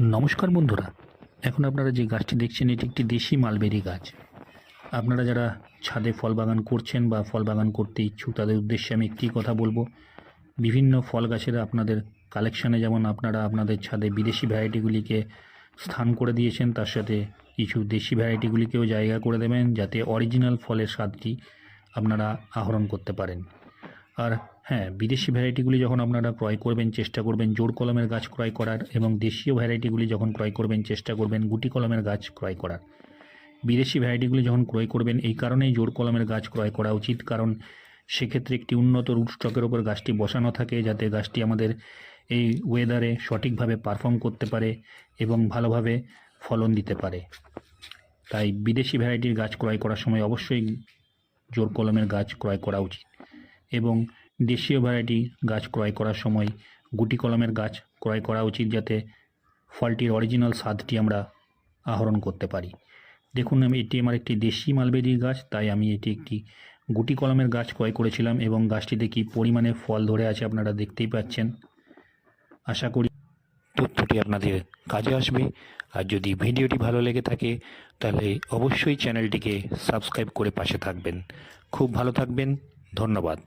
নমস্কার বন্ধুরা। এখন আপনারা যে গাছটি দেখছেন, এটি একটি দেশি মালবেরি গাছ। আপনারা যারা ছাদে ফল বাগান করছেন বা ফল বাগান করতে ইচ্ছুক, তাদের উদ্দেশ্যে আমি একটি কথা বলব। বিভিন্ন ফল গাছের আপনাদের কালেকশানে যেমন আপনারা আপনাদের ছাদে বিদেশি ভ্যারাইটিগুলিকে স্থান করে দিয়েছেন, তার সাথে কিছু দেশি ভ্যারাইটিগুলিকেও জায়গা করে দেবেন, যাতে অরিজিনাল ফলের স্বাদটি আপনারা আহরণ করতে পারেন। আর হ্যাঁ বিদেশি ভ্যারাইটিগুলি যখন আপনারা ক্রয় করবেন, চেষ্টা করবেন জোর কলমের গাছ ক্রয় করার এবং দেশীয় ভ্যারাইটিগুলি যখন ক্রয় করবেন, চেষ্টা করবেন গুটি কলমের গাছ ক্রয় করার। বিদেশি ভ্যারাইটিগুলি যখন ক্রয় করবেন, এই কারণেই জোর কলমের গাছ ক্রয় করা উচিত, কারণ সেক্ষেত্রে একটি উন্নত রুট স্টকের ওপর গাছটি বসানো থাকে, যাতে গাছটি আমাদের এই ওয়েদারে সঠিকভাবে পারফর্ম করতে পারে এবং ভালোভাবে ফলন দিতে পারে। তাই বিদেশি ভ্যারাইটির গাছ ক্রয় করার সময় অবশ্যই জোর কলমের গাছ ক্রয় করা উচিত। এবং দেশীয় ভ্যারাইটি গাছ ক্রয় করার সময় গুটি কলমের গাছ ক্রয় করা উচিত যাতে ফলটির অরিজিনাল স্বাদটি আমরা আহরণ করতে পারি। দেখুন, আমি এটি আমার একটি দেশি মালবেরির গাছ, তাই আমি এটি একটি গুটি কলমের গাছ ক্রয় করেছিলাম এবং গাছটিতে কি পরিমাণে ফল ধরে আছে আপনারা দেখতেই পাচ্ছেন। আশা করি তথ্যটি আপনাদের কাজে আসবে। আর যদি ভিডিওটি ভালো লেগে থাকে, তাহলে অবশ্যই চ্যানেলটিকে সাবস্ক্রাইব করে পাশে থাকবেন। খুব ভালো থাকবেন। ধন্যবাদ।